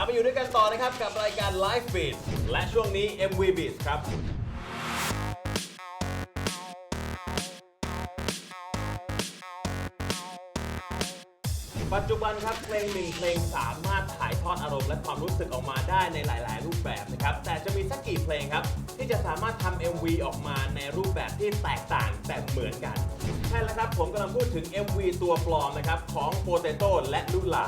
ลับมาอยู่ด้วยกันต่อนะครับกับรายการ Live Beat และช่วงนี้ MV Beat ครับ ปัจจุบันครับเพลงหนึ่งเพลงสามารถ ทอดอารมณ์และความรู้สึกออกมาได้ในหลาย ๆ รูปแบบนะครับ แต่จะมีสักกี่เพลงครับ ที่จะสามารถทำ MV ออกมาในรูปแบบที่แตกต่างแต่เหมือนกัน ใช่แล้วครับ ผมกำลังพูดถึง MV ตัวปลอมนะครับของ Potato และลุลา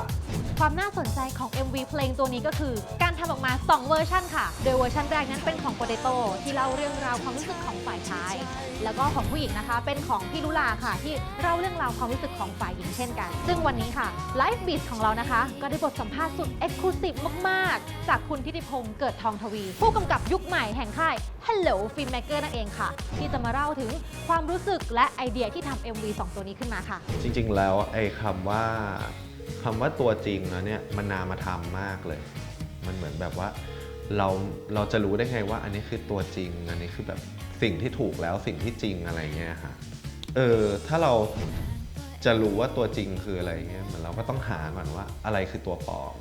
ความน่าสนใจของ MV เพลงตัวนี้ก็คือ การทำออกมา 2 เวอร์ชันค่ะ โดยเวอร์ชันแรกนั้นเป็นของ Potato ที่เล่าเรื่องราวความรู้สึกของฝ่ายชาย แล้วก็ของผู้หญิงนะคะ เป็นของพี่ลุลาค่ะ ที่เล่าเรื่องราวความรู้สึกของฝ่ายหญิงเช่นกัน ซึ่งวันนี้ค่ะ Live Beat ของเรานะคะ ก็ได้บทสัมภาษณ์สุด Exclusive มาก ๆ จากคุณทิติพงศ์เกิดทองทวี ผู้กำกับยุคใหม่แห่งค่าย Hello Filmmaker นั่นเองค่ะ ที่จะมาเล่าถึงความรู้สึกและไอเดียที่ทำ MV สองตัวนี้ขึ้นมาค่ะ จริง ๆ แล้วไอ้คำว่าคำว่าตัวจริงแล้วเนี่ยมันนามาทำมากเลย มันเหมือนแบบว่าเราเราจะรู้ได้ไงว่า อันนี้คือตัวจริง อันนี้คือแบบสิ่งที่ถูกแล้วสิ่งที่จริงอะไรเงี้ยฮะเออถ้าเราจะรู้ว่าตัวจริงคืออะไรเงี้ยเหมือนเราก็ต้องหาก่อนว่าอะไรคือตัวปลอม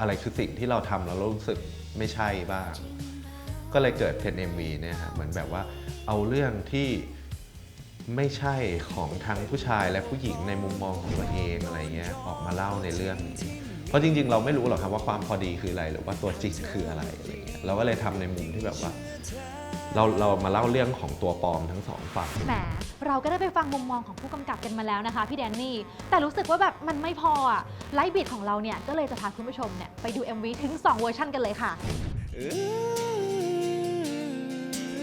อะไรคือสิ่งที่เราทำแล้วเรารู้สึกไม่ใช่บ้าง ก็เลยเกิดเป็น MV เนี่ยฮะเหมือนแบบว่าเอาเรื่องที่ไม่ใช่ของทั้งผู้ชายและผู้หญิงในมุมมองของตัวเองอะไรเงี้ยออกมาเล่าในเรื่องนี้เพราะจริง ๆ เราไม่รู้หรอกครับว่าความพอดีคืออะไรหรือว่าตัวจริงคืออะไรอะไรเงี้ยเราก็เลยทำในมุมที่แบบว่า เราเรามาเล่าเรื่องของตัวปลอมทั้งสองฝั่ง แหมเราก็ได้ไปฟังมุมมองของผู้กำกับกันมาแล้วนะคะพี่แดนนี่ แต่รู้สึกว่าแบบมันไม่พออะไลฟ์บีทของเราเนี่ยก็เลยจะพาคุณผู้ชมเนี่ยไปดู MV ถึง 2 เวอร์ชันกันเลยค่ะ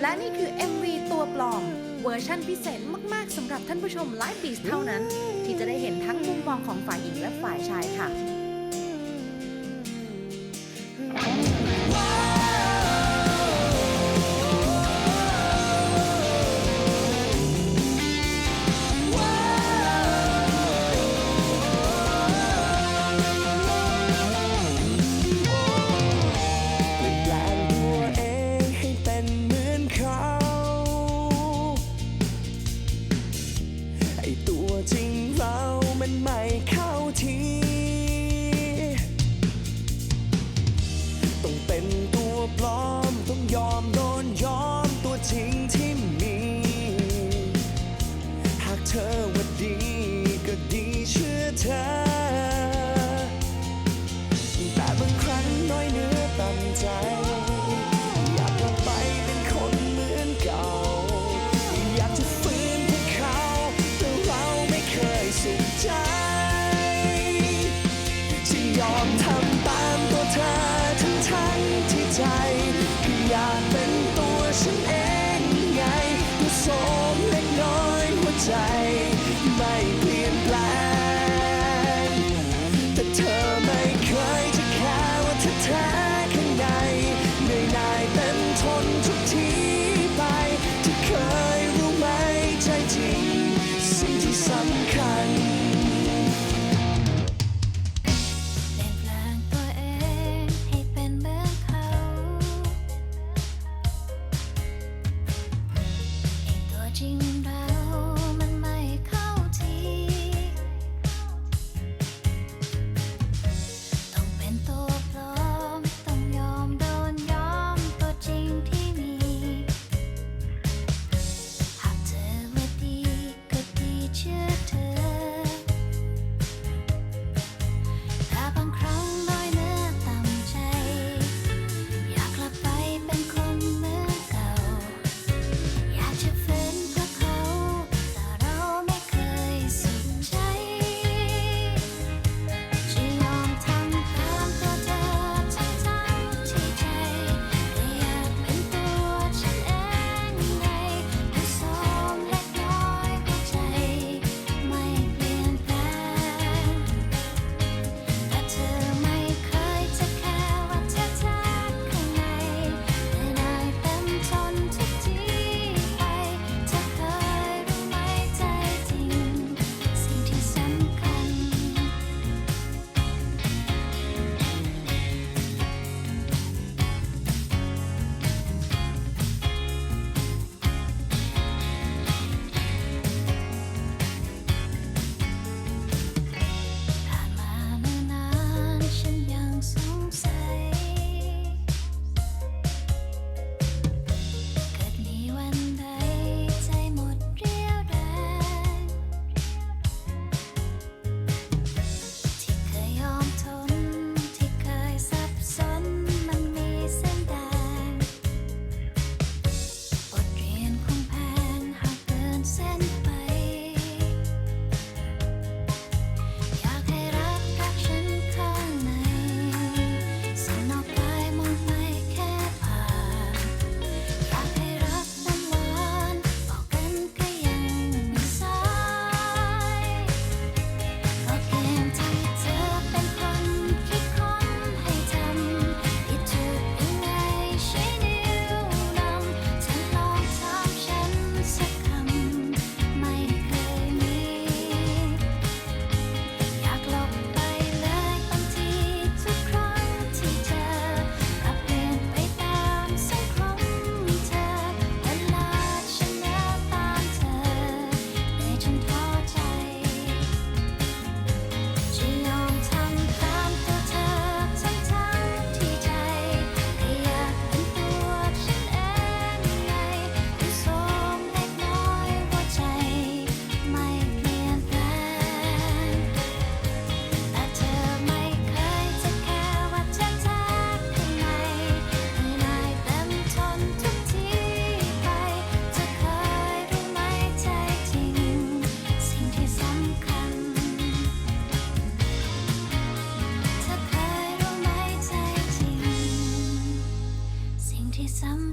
และนี่คือ MV ตัวปลอม เวอร์ชั่นพิเศษมาก ๆสำหรับท่านผู้ชมไลฟ์บีสเท่านั้น ที่จะได้เห็นทั้งมุมมองของฝ่ายหญิงและฝ่ายชายค่ะ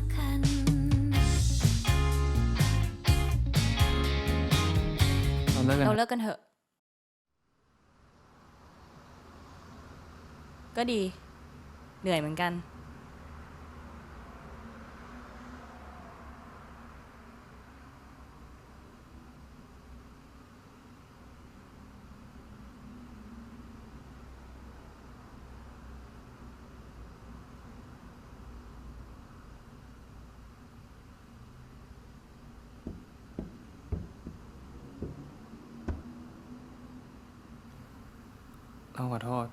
ที่สำคัญเราเลิกกันเถอะ ก็ดี เหนื่อยเหมือนกัน เราขอโทษ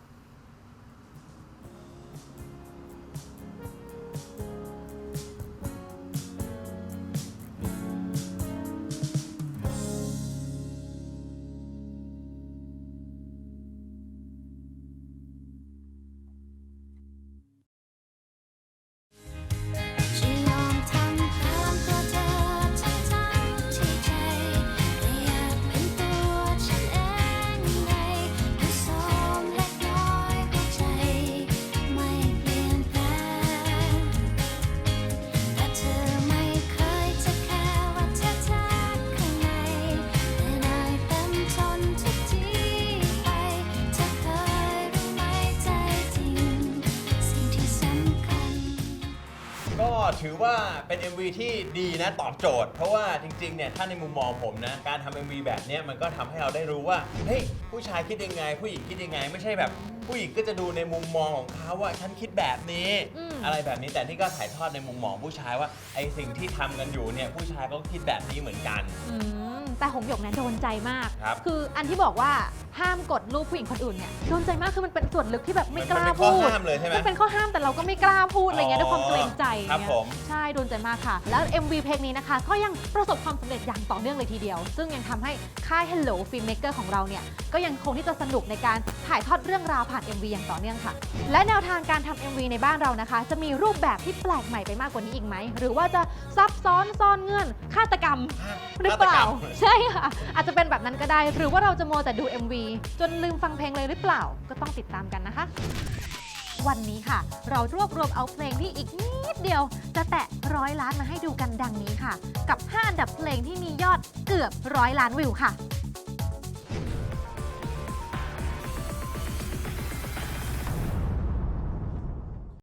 ว่าเป็น MV ที่ดีนะตอบโจทย์ เพราะว่าจริงๆเนี่ยถ้าในมุมมองผมนะ การทำ MV แบบเนี้ยมันก็ทำให้เราได้รู้ว่าเฮ้ยผู้ชายคิดยังไง ผู้หญิงคิดยังไง ไม่ใช่แบบ ผู้หญิงก็จะดูในมุมมองของเขาว่าฉันคิดแบบนี้ อืม อะไรแบบนี้แต่นี่ก็ถ่ายทอดในมุมมองผู้ชายว่าไอสิ่งที่ทำกันอยู่เนี่ยผู้ชายก็คิดแบบนี้เหมือนกัน อืมแต่หงหยกเนี่ยโดนใจมากครับคืออันที่บอกว่า ห้ามกดรูปผู้หญิงคนอื่นเนี่ยโดนใจมากคือมันเป็นส่วนลึกที่แบบไม่กล้ามันเป็นข้อพูดห้ามเลยใช่ไหมมันเป็นข้อห้ามแต่เราก็ไม่กล้าพูดอะไรเงี้ยอ๋อด้วยความเกรงใจครับเงี้ยผม ใช่โดนใจมากค่ะ แล้ว MV เพลงนี้นะคะ ก็ยังประสบความสำเร็จอย่างต่อเนื่องเลยทีเดียว ซึ่งยังทำให้ค่าย Hello Filmmaker ของเราเนี่ยก็ยังคงที่จะสนุกในการถ่ายทอดเรื่องราวผ่าน MV อย่างต่อเนื่องค่ะ และแนวทางการทำ MV ในบ้านเรานะคะ จะมีรูปแบบที่แปลกใหม่ไปมากกว่านี้อีกไหม หรือว่าจะซับซ้อนซ่อนเงื่อนฆาตกรรมหรือเปล่า ฆาตกรรม ใช่ค่ะ อาจจะเป็นแบบนั้นก็ได้ หรือว่าเราจะมัวแต่ดู MV จนลืมฟังเพลงเลยหรือเปล่า ก็ต้องติดตามกันนะคะ วันนี้ค่ะ เรารวบรวมเอาเพลงที่อีกนิดเดียว จะแตะร้อยล้านมาให้ดูกันดังนี้ค่ะ กับ 5 อันดับเพลงที่มียอดเกือบร้อยล้านวิวค่ะ